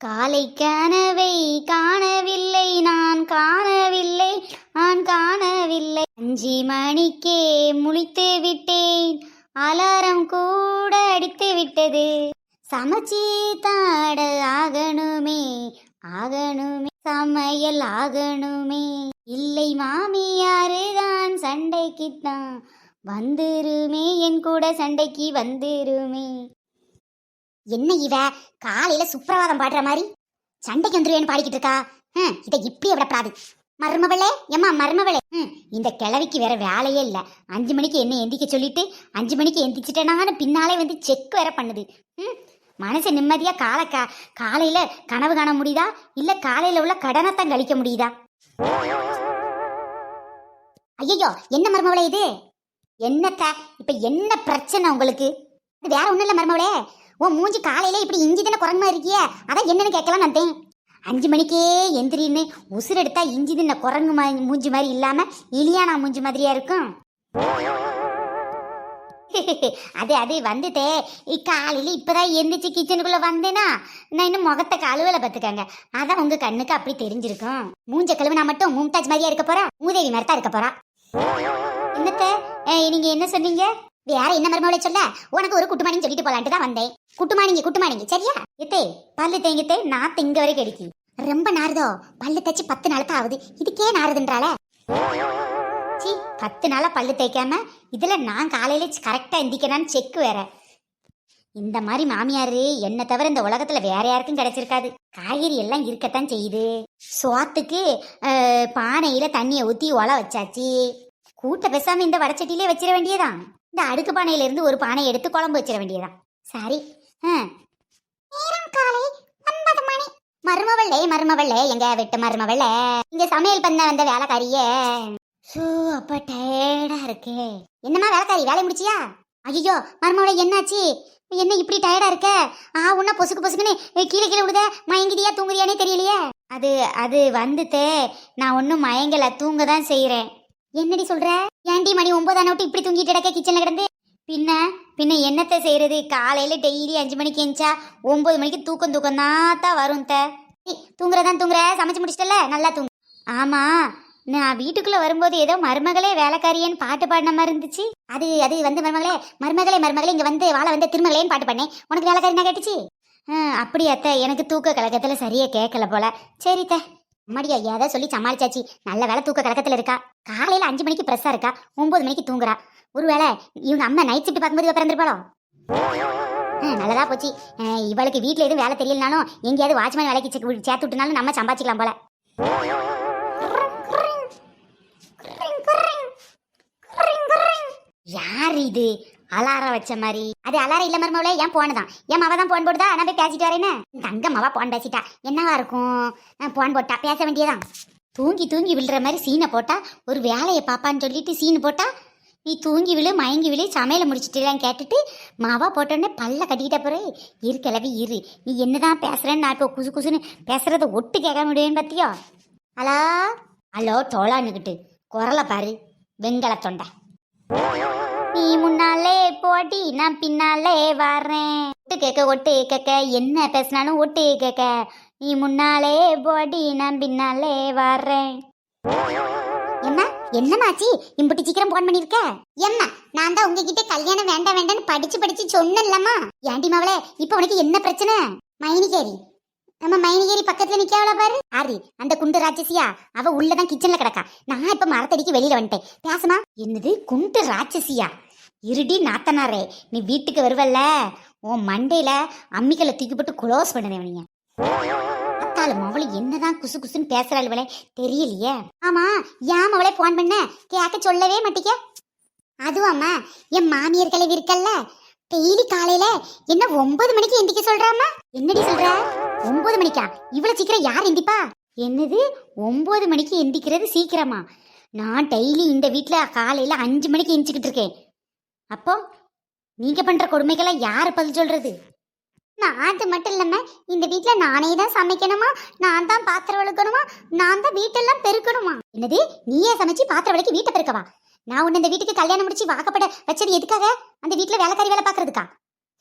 காலை கனவை காணவில்லை நான் காணவில்லை நான் காணவில்லை. அஞ்சு மணிக்கே முழித்து விட்டேன் அலாரம் கூட அடித்து விட்டது. சமைச்சி தாட ஆகணுமே ஆகணுமே. சமையல் ஆகணுமே. இல்லை மாமியாரு தான் சண்டைக்கு தான் வந்துருமே என் கூட சண்டைக்கு வந்துருமே. என்ன இவ? காலையில சுப்பிரவாதம் பாடுற மாதிரி? சண்டைக்கு வந்துருவேன்னு பாடிக்கிட்டு இருக்கா? ஹம், இதை இப்படி விடப்படாது. மருமவளே எம்மா மருமவளே இந்த கிழவிக்கு வேற வேலையே இல்லை. அஞ்சு மணிக்கு என்ன எந்திக்க சொல்லிட்டு அஞ்சு மணிக்கு எந்திச்சிட்டேனான்னு பின்னாலே வந்து செக் வேற பண்ணுது. மனசு நிம்மதியா காலை கா காலையில கனவு காண முடியுதா? இல்ல காலையில உள்ள கடனைத்தான் கழிக்க முடியுதா? ஐயோ என்ன மருமவளே இது? என்னத்த? இப்ப என்ன பிரச்சனை உங்களுக்கு? இது வேற ஒண்ணும் இல்ல மருமவளே உன் மூஞ்சி காலையில இப்படி இஞ்சி தானே குரங்குமா இருக்கிய? அதான் என்னன்னு கேட்கலாம் வந்தேன் அஞ்சு மணிக்கே எந்திரின்னு உசுறு எடுத்தா இஞ்சி தின்ன குரங்கு மா மூஞ்சி மாதிரி இல்லாம இலியானா மூஞ்சி மாதிரியா இருக்கும்? அது அது வந்துட்டே. இ- இப்போதான் இப்பதான் எந்திரிச்சு கிச்சனுக்குள்ள வந்தேனா நான் இன்னும் முகத்தை கழுவல பார்த்துக்கங்க. அதான் உங்க கண்ணுக்கு அப்படி தெரிஞ்சிருக்கும். மூஞ்ச கழுவுனா மட்டும் மும்தாஜ் மாதிரியா இருக்க போறா? மூதேவி மாதிரி தான் இருக்க போறா. என்னத்த? நீங்கள் நீங்க என்ன சொன்னீங்க? வேற என்ன மருமகளை சொல்ல? உனக்கு ஒரு குட்டுமானின்னு சொல்லிட்டு போலான்ட்டு தான் வந்தேன். குட்டுமானிங்க குட்டுமானிங்க சரியா? இத்தே பல்லு தேங்கித்தே நான் திங்க வரைக்கும் அடிக்கி. ரொம்ப நாறுதோ? பல்லு தச்சு பத்து நாள் தான் ஆகுது. இதுக்கே நாறுதுன்றால சி பத்து நாளா பல்லு தேய்க்காம இதுல நான் காலையில கரெக்டா எந்திக்கணும்னு செக் வேற. இந்த மாதிரி மாமியாரு என்ன தவிர இந்த உலகத்துல வேற யாருக்கும் கிடைச்சிருக்காது. காய்கறி எல்லாம் இருக்கத்தான் செய்யுது. சோத்துக்கு பானையில தண்ணியை ஊத்தி ஒல வச்சாச்சு. கூட்ட பேசாம இந்த வடச்சட்டிலே வச்சிட வேண்டியதான் இந்த அடுக்கு பானையில இருந்து ஒரு பானை எடுத்து குழம்பு வச்சிட வேண்டியதான் சரி. நேரம் காலை ஒன்பது மணி. மருமவள்ளே மருமவள்ளே எங்க விட்டு மருமவள்ளே இங்க சமையல் பண்ண வந்த வேலைக்காரிய. ஷோ அப்ப டயர்டா இருக்கே. என்னம்மா வேலைக்காரி வேலை முடிச்சியா? ஐயோ மருமவளை என்னாச்சு? என்ன இப்படி டயர்டா இருக்க? ஆ உன்ன பொசுக்கு பொசுக்குன்னு கீழே கீழே விடுத மயங்கிடியா தூங்குறியானே தெரியலையே. அது அது வந்துட்டே. நான் ஒன்றும் மயங்கல தூங்க தான் செய்யறேன் என்னடி சொல்ற? ஏன்டி மணி ஒன்பதான விட்டு இப்படி தூங்கிட்டு கிடக்க கிச்சன்ல கிடந்து? பின்ன பின்ன என்னத்தை செய்யறது காலையில டெய்லி அஞ்சு மணிக்கு எஞ்சா ஒன்பது மணிக்கு தூக்கம் தூக்கம் தான் வரும் த. தூங்குறதான் தூங்குற சமைச்சு முடிச்சிட்டல நல்லா தூங்கு. ஆமா. நான் வீட்டுக்குள்ள வரும்போது ஏதோ மருமகளே வேலைக்காரியன்னு பாட்டு பாடின மாதிரி இருந்துச்சு. அது அது வந்து மருமகளே மருமகளே மருமகளே இங்க வந்து வாழ வந்து திருமகளேன்னு பாட்டு பண்ணேன் உனக்கு வேலைக்காரினா கேட்டுச்சு? அப்படியாத்த. எனக்கு தூக்க கலக்கத்துல சரியா கேட்கல போல. சரி அம்மாடியா ஏதோ சொல்லி சமாளிச்சாச்சு. நல்ல வேலை தூக்க கலக்கத்துல இருக்கா. காலையில அஞ்சு மணிக்கு பிரஸ்ஸா இருக்கா. ஒன்பது மணிக்கு தூங்குறா. ஒருவேளை இவங்க அம்மா நைட் ஷிஃப்ட் பார்க்கும்போது பிறந்திருப்பாளோ நல்லதா போச்சு. இவளுக்கு வீட்ல எதுவும் வேலை தெரியலனாலும் எங்கேயாவது வாட்ச்மேன் வேலைக்கு சேர்த்து விட்டுனாலும் நம்ம சம்பாதிக்கலாம் போல. யார் இது? அலாரம் வச்ச மாதிரி. அது அலாரம் இல்ல மருமவளே ஏன் போனதான் என் மவ தான் போன் போடுதா? நான் போய் பேசிட்டு வரேன்னு தங்க மவ போன் பேசிட்டா என்னவா இருக்கும்? போன் போட்டா பேச வேண்டியதான் தூங்கி தூங்கி விழுற மாதிரி சீனை போட்டா ஒரு வேலையை பாப்பான்னு சொல்லிட்டு சீன் போட்டா நீ தூங்கி விழு மயங்கி விழு சமையலை முடிச்சிட்டுலாம் கேட்டுட்டு மாவா போட்டோடனே பல்ல கட்டிக்கிட்ட பிறகு இரு கிளவி இரு. நீ என்னதான் பேசுறேன்னு நான் இப்போ குசு குசுன்னு பேசுறத ஒட்டு கேட்க முடியும்னு பார்த்தியோ ஹலோ? ஹலோ தோலான்னுக்கிட்டு குரலை பாரு. வெங்கல தொண்டை நீ முன்னாலே போட்டி நான் பின்னாலே வர்றேன். ஒட்டு கேட்க ஒட்டு கேக்க என்ன பேசினாலும் ஒட்டு கேக்க நீ முன்னாலே போட்டி நான் பின்னாலே வர்றேன். என்ன? என்னமாச்சி இம்புட்டு சீக்கிரம் போன் பண்ணிருக்க? என்ன நான் தான் உங்ககிட்ட கல்யாணம் வேண்டாம் வேண்டாம்னு படிச்சு படிச்சு சொன்னேன்லம்மா. ஏண்டி மாவளே இப்போ உனக்கு என்ன பிரச்சனை? மைனிகேரி. நம்ம மைனிகேரி பக்கத்துல நிக்காவல பாரு. ஆரி அந்த குண்டு ராட்சசியா அவ உள்ளதான் கிச்சன்ல கிடக்கா. நான் இப்ப மரத்தடிக்கு வெளியில வந்துட்டேன். பேசுமா. என்னது? குண்டு ராட்சசியா? இருடி நாத்தனாரே நீ வீட்டுக்கு வருவல்ல? உன் மண்டையில அம்மிக்கல்ல தூக்கிப்பட்டு குளோஸ் க்ளோஸ் பண்ணுதேன் நீங்க அத்தாளு மவளை என்னதான் குசு குசுன்னு பேசுறாளுவளே தெரியலையே. ஆமா ஏன் மவளே போன் பண்ண? கேட்க சொல்லவே மாட்டீங்க? அதுவாம்மா என் மாமியார் கிளவி இருக்கல்ல டெய்லி காலையில என்ன ஒன்பது மணிக்கு எந்திக்க சொல்றாமா என்னடி சொல்ற? ஒன்பது மணிக்கா? இவ்வளவு சீக்கிரம் யார் எந்திப்பா? என்னது ஒன்பது மணிக்கு எந்திக்கிறது சீக்கிரமா? நான் டெய்லி இந்த வீட்டுல காலையில அஞ்சு மணிக்கு எந்திச்சுக்கிட்டு இருக்கேன். அப்போ நீங்க பண்ற கொடுமைக்கெல்லாம் யார் பதில் சொல்றது? நான் அது மட்டும் இல்லாம இந்த வீட்ல நானே தான் சமைக்கணுமா? நான் தான் பாத்திரம் விளக்கணுமா நான் தான் வீட்டெல்லாம் பெருக்கணுமா? என்னது நீயே சமைச்சு பாத்திரம் விளக்கி வீட்டை பெருக்கவா? நான் உன்னை இந்த வீட்டுக்கு கல்யாணம் முடிச்சு வாக்கப்பட வச்சது எதுக்காக? அந்த வீட்டுல வேலைக்காரி வேலை பாக்குறதுக்கா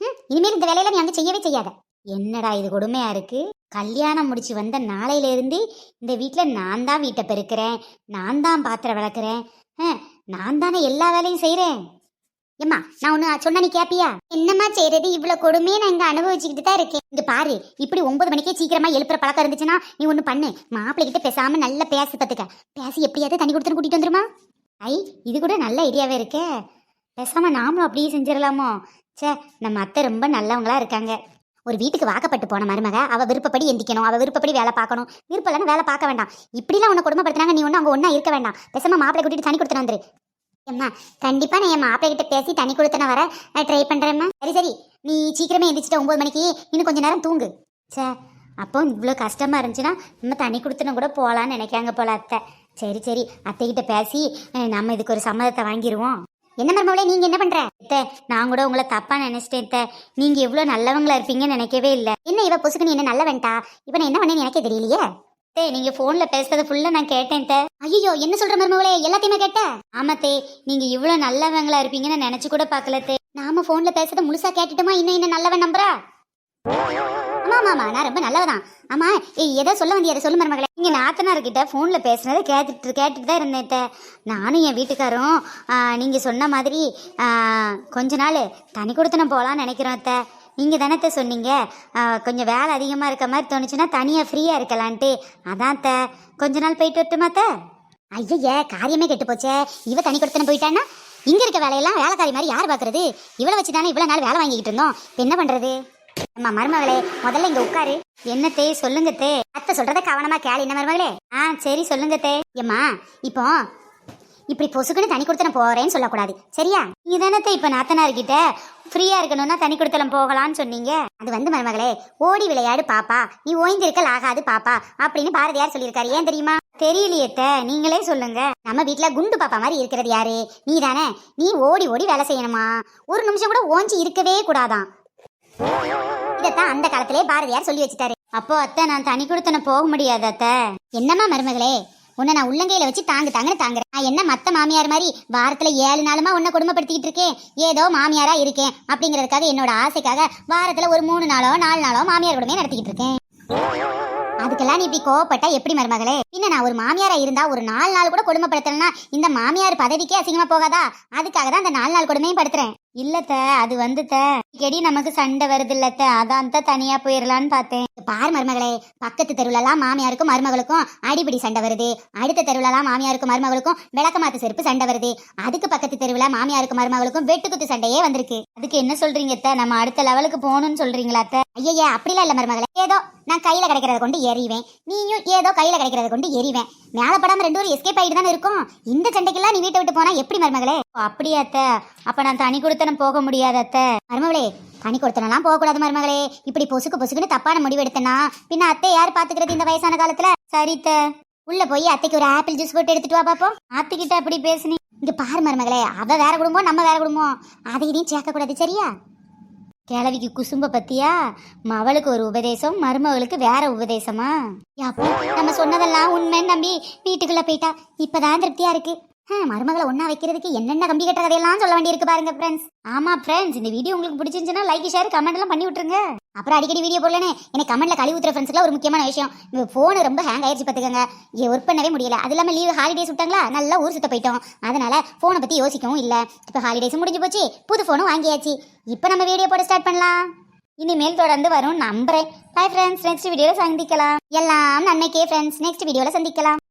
ம் இனிமேல் இந்த வேலையில நீ அங்க செய்யவே செய்யாத. என்னடா இது கொடுமையா இருக்கு? கல்யாணம் முடிச்சு வந்த நாளையில இருந்து இந்த வீட்டில் நான் தான் வீட்டை பெருக்கிறேன். நான் தான் பாத்திரம் விளக்குறேன் நான் தானே எல்லா வேலையும் செய்கிறேன் ஏம்மா நான் ஒன்று சொன்ன நீ கேப்பியா? என்னம்மா செய்யறது இவ்வளோ கொடுமையை நான் இங்கே அனுபவிச்சுக்கிட்டு தான் இருக்கேன். இங்க பாரு இப்படி ஒன்பது மணிக்கே சீக்கிரமா எழுப்புற பழக்கம் இருந்துச்சுன்னா நீ ஒன்று பண்ணு. மாப்பிள்ளை கிட்ட பேசாம நல்லா பேசி பார்த்துக்க பேசி எப்படியாவது தண்ணி கொடுத்துன்னு கூட்டிட்டு வந்துருமா? ஐ இது கூட நல்ல ஐடியாவே இருக்கே. பேசாம நாமளும் அப்படியே செஞ்சிடலாமோ? ச்சே நம்ம அத்தை ரொம்ப நல்லவங்களா இருக்காங்க. ஒரு வீட்டுக்கு வாக்கப்பட்டு போன மருமக அவ விருப்பப்படி எந்திக்கணும் அவ விருப்பப்படி வேலை பார்க்கணும். விருப்பம் இல்லைன்னா வேலை பார்க்க வேண்டாம். இப்படிலாம் உன்னை கொடுமைப்படுத்தினாங்க நீ ஒன்றும் அங்கே ஒன்றா இருக்க வேண்டாம். பேசாம மாப்பிள்ளை கூட்டிட்டு தண்ணி கொடுத்துட்டு வந்துரு. அம்மா கண்டிப்பா நான் என் மாப்பிள்ளை பேசி தண்ணி கொடுத்தன வர ட்ரை பண்றேம்மா. சரி சரி நீ சீக்கிரமே எந்திரிச்சிட்ட ஒன்பது மணிக்கு இன்னும் கொஞ்ச நேரம் தூங்கு. சே அப்போ இவ்வளோ கஷ்டமா இருந்துச்சுன்னா நம்ம தண்ணி கொடுத்துன கூட போகலான்னு நினைக்காங்க போல அத்தை. சரி சரி அத்தைக்கிட்ட பேசி நம்ம இதுக்கு ஒரு சம்மதத்தை வாங்கிடுவோம் என்ன மருமவளே நீங்க என்ன பண்ணுற அத்தை நான் கூட உங்களை தப்பாக நினைச்சிட்டேன் அத்தை. நீங்க எவ்வளோ நல்லவங்களா இருப்பீங்கன்னு நினைக்கவே இல்லை. என்ன இவ பொசுக்கு நீ என்ன நல்ல வேண்டா இப்போ நான் என்ன பண்ணேன்னு எனக்கே தெரியலையே. தே நீங்க போன்ல பேசுறது ஃபுல்லா நான் கேட்டேன் தே. ஐயோ என்ன சொல்ற மருமகளே? எல்லாத்தையுமே கேட்ட? ஆமாத்தே நீங்க இவ்வளவு நல்லவங்களா இருப்பீங்கன்னு நினைச்சு கூட பார்க்கல தே. நாம போன்ல பேசுறத முழுசா கேட்டுட்டுமா? இன்னும் என்ன நல்லவன் நம்புறா? ஆமா ஆமா நான் ரொம்ப நல்லவதான். ஆமா ஏய் எதை சொல்ல வந்தியா அதை சொல்லு மருமகளே. நீங்க நாத்தனார் கிட்ட போன்ல பேசுனதை கேட்டுட்டு கேட்டுட்டு தான் இருந்தேன் அத்தை. நானும் என் வீட்டுக்காரும் நீங்க சொன்ன மாதிரி கொஞ்ச நாள் தனி கொடுத்தன போகலாம்னு நினைக்கிறோம் அத்தை நீங்கள் தானே சொன்னீங்க. கொஞ்சம் வேலை அதிகமாக இருக்க மாதிரி தோணுச்சுன்னா தனியாக ஃப்ரீயாக இருக்கலான்ட்டு. அதான் அத்தை. கொஞ்ச நாள் போயிட்டு வரட்டுமா அத்தை? ஐயய்ய காரியமே கெட்டு போச்சே. இவ தனி கொடுத்தன போயிட்டான்னா? இங்கே இருக்க வேலையெல்லாம் வேலைக்காரி மாதிரி யார் பார்க்குறது இவ்வளோ வச்சு தானே இவ்வளோ நாள் வேலை வாங்கிக்கிட்டு இருந்தோம். இப்போ என்ன பண்ணுறது அம்மா மருமகளே முதல்ல இங்கே உட்காரு. என்ன தே சொல்லுங்க தே அத்தை சொல்கிறத கவனமாக கேளு. என்ன மருமகளே? ஆ சரி சொல்லுங்க தே ஏம்மா இப்போ இப்படி பொசுக்குன்னு தனி கொடுத்தனம் போறேன்னு சொல்லக்கூடாது. சரியா? நீங்க தானே இப்ப நாத்தனார்கிட்ட ஃப்ரீயா இருக்கணும்னா தனி கொடுத்தலம் போகலான்னு சொன்னீங்க. அது வந்து மருமகளே ஓடி விளையாடு பாப்பா. நீ ஓய்ந்திருக்கல் ஆகாது பாப்பா அப்படின்னு பாரதியார் சொல்லியிருக்காரு. ஏன் தெரியுமா? தெரியலையேத்த நீங்களே சொல்லுங்க. நம்ம வீட்ல குண்டு பாப்பா மாதிரி இருக்கிறது யாரு? நீ தானே நீ ஓடி ஓடி வேலை செய்யணுமா? ஒரு நிமிஷம் கூட ஓஞ்சி இருக்கவே கூடாதான். இதத்தான் அந்த காலத்திலே பாரதியார் சொல்லி வச்சுட்டாரு. அப்போ அத்தை நான் தனி கொடுத்தன போக முடியாது அத்தை என்னம்மா மருமகளே? உன்னை நான் உள்ளங்கையில வச்சு தாங்கு தாங்கன்னு தாங்குறேன். நான் என்ன மத்த மாமியார் மாதிரி வாரத்துல ஏழு நாளுமா உன்னை குடும்பப்படுத்திக்கிட்டு இருக்கேன்? ஏதோ மாமியாரா இருக்கேன் அப்படிங்கறதுக்காக என்னோட ஆசைக்காக வாரத்துல ஒரு மூணு நாளோ நாலு நாளோ மாமியார் கூடமே நடத்திக்கிட்டு இருக்கேன். அதுக்கெல்லாம் நீ இப்படி கோவப்பட்டா எப்படி மருமகளே? பின்ன நான் ஒரு மாமியாரா இருந்தா ஒரு நாலு நாள் கூட கொடுமைப்படுத்தலன்னா இந்த மாமியார் பதவிக்கே அசிங்கமா போகாதா? அதுக்காக தான் அந்த நாலு நாள் கொடுமையும் படுத்துறேன். இல்லத்த அது வந்துத்த அடிக்கடி நமக்கு சண்டை வருது இல்லத்த அதான் தான் தனியா போயிடலான்னு பார்த்தேன் பார் மருமகளே பக்கத்து தெருவுலலாம் மாமியாருக்கும் மருமகளுக்கும் அடிப்படி சண்டை வருது. அடுத்த தெருவுலலாம் மாமியாருக்கும் மருமகளுக்கும் விளக்கமாத்து செருப்பு சண்டை வருது. அதுக்கு பக்கத்து தெருவுல மாமியாருக்கும் மருமகளுக்கும் வெட்டுக்குத்து சண்டையே வந்திருக்கு. அதுக்கு என்ன சொல்றீங்க அத்தை நம்ம அடுத்த லெவலுக்கு போகணும்னு சொல்றீங்களா அத்தை ஐயா அப்படிலாம் இல்ல மருமகளே. ஏதோ நான் கையில கிடைக்கிறத கொண்டு எறிவேன். நீயும் ஏதோ கையில கிடைக்கிறத கொண்டு எறிவேன். மேலப்படாம ரெண்டு பேரும் எஸ்கேப் ஆயிட்டு தானே இருக்கும். இந்த சண்டைக்கெல்லாம் நீ வீட்டை விட்டு போனா எப்படி மருமகளே? அப்படியா அத்தை. அப்ப நான் தனி கொடுத்தனும் போக முடியாது அத்தை. மருமகளே தனி கொடுத்தனெல்லாம் போக கூடாது மருமகளே. இப்படி பொசுக்கு பொசுக்குன்னு தப்பான முடிவு எடுத்தனா பின்ன அத்தை யார் பாத்துக்கிறது இந்த வயசான காலத்துல? சரித்த உள்ள போய் அத்தைக்கு ஒரு ஆப்பிள் ஜூஸ் போட்டு எடுத்துட்டு வா பாப்போம். அத்தைக்கிட்ட அப்படி பேசுனி. இங்க பாரு மருமகளே அவ வேற குடும்பம் நம்ம வேற குடும்பம். அதை இதையும் சேர்க்க கூடாது சரியா? கிழவிக்கு குசும்ப பத்தியா? மவளுக்கு ஒரு உபதேசம் மருமகளுக்கு வேற உபதேசமா? யப்பா, நம்ம சொன்னதெல்லாம் உண்மைன்னு நம்பி வீட்டுக்குள்ள போயிட்டா. இப்பதான் திருப்தியா இருக்கு. மருமகளை ஒன்றா வைக்கிறதுக்கு என்னென்ன கம்பி கட்டுற கதையெல்லாம் சொல்ல வேண்டியிருக்கு பாருங்க ஃப்ரெண்ட்ஸ் ஆமா ஃப்ரெண்ட்ஸ் இந்த வீடியோ உங்களுக்கு பிடிச்சிருந்துச்சுன்னா லைக் ஷேர் கமெண்ட் எல்லாம் பண்ணி விட்டுருங்க. அப்புறம் அடிக்கடி வீடியோ போடலனே எனக்கு கமெண்ட்ல கழிவு ஊத்துற ஃப்ரெண்ட்ஸ்க்குலாம் ஒரு முக்கியமான விஷயம். இந்த போன் ரொம்ப ஹேங் ஆயிடுச்சு பாத்துக்கங்க ஒர்க் பண்ணவே முடியல. அது இல்லாம லீவ் ஹாலிடேஸ் விட்டாங்களா? நல்லா ஊர் சுத்த போயிட்டோம். அதனால போனை பத்தி யோசிக்கவும் இல்ல. இப்போ ஹாலிடேஸ் முடிஞ்சு போச்சு. புது போனும் வாங்கியாச்சு. இப்போ நம்ம வீடியோ போட ஸ்டார்ட் பண்ணலாம். இனிமேல் தொடர்ந்து வரும். நம்புறேன். ஹாய் ஃப்ரெண்ட்ஸ் நெக்ஸ்ட் வீடியோல சந்திக்கலாம். எல்லாம் நன்மைக்கே ஃப்ரெண்ட்ஸ் நெக்ஸ்ட் வீடியோல சந்திக்கலாம்.